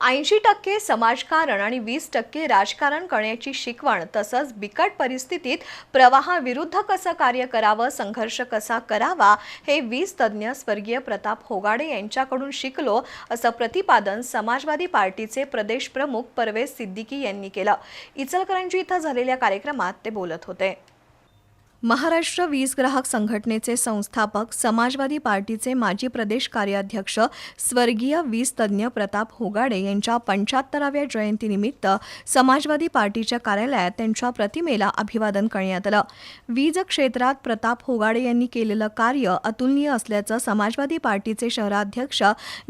ऐंशी टक्के समाजकारण आणि वीस टक्के राजकारण करण्याची शिकवण तसंच बिकट परिस्थितीत प्रवाहाविरुद्ध कसं कार्य करावं संघर्ष कसा करावा हे वीस तज्ज्ञ स्वर्गीय प्रताप होगाडे यांच्याकडून शिकलो असं प्रतिपादन समाजवादी पार्टीचे प्रदेश प्रमुख परवेज सिद्दीकी यांनी केलं. इचलकरंजी इथं झालेल्या कार्यक्रमात ते बोलत होते. महाराष्ट्र वीज ग्राहक संघटनेचे संस्थापक समाजवादी पार्टीचे माजी प्रदेश कार्याध्यक्ष स्वर्गीय वीज तज्ज्ञ प्रताप होगाडे यांच्या पंच्याहत्तराव्या जयंतीनिमित्त समाजवादी पार्टीच्या कार्यालयात त्यांच्या प्रतिमेला अभिवादन करण्यात आलं. वीज क्षेत्रात प्रताप होगाडे यांनी केलेलं कार्य अतुलनीय असल्याचं समाजवादी पार्टीचे शहराध्यक्ष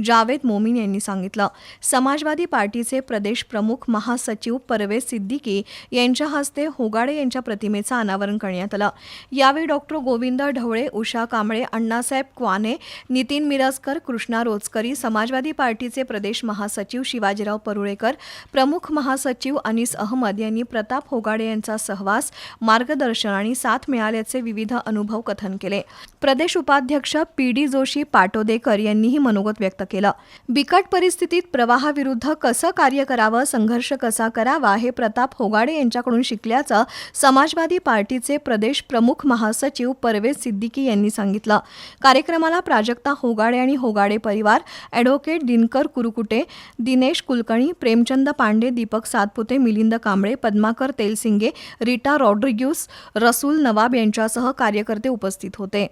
जावेद मोमीन यांनी सांगितलं. समाजवादी पार्टीचे प्रदेश प्रमुख महासचिव परवेज सिद्दीकी यांच्या हस्ते होगाडे यांच्या प्रतिमेचं अनावरण करण्यात आलं. यावेळी डॉक्टर गोविंद ढवळे उषा कांबळे अण्णासाहेब क्वाने नितीन मिरजकर कृष्णा रोचकरी समाजवादी पार्टीचे प्रदेश महासचिव शिवाजीराव परुळेकर प्रमुख महासचिव अनिस अहमद यांनी प्रताप होगाडे यांचा सहवास मार्गदर्शन आणि साथ मिळाल्याचे विविध अनुभव कथन केले. प्रदेश उपाध्यक्ष पी डी जोशी पाटोदेकर यांनीही मनोगत व्यक्त केलं. बिकट परिस्थितीत प्रवाहाविरुद्ध कसं कार्य करावं संघर्ष कसा करावा हे प्रताप होगाडे यांच्याकडून शिकल्याचं समाजवादी पार्टीचे प्रदेश प्रमुख महासचिव परवेज सिद्दीकी यांनी सांगितलं. कार्यक्रमाला प्राजक्ता होगाडे आणि होगाडे परिवार advocate Dinkar Kurukute Dinesh Kulkarni Premchand Pandey Deepak Satpute Milind Kamble Padmakar Telsinge Rita Rodrigues Rasool Nawab यांच्यासह कार्यकर्ते उपस्थित होते.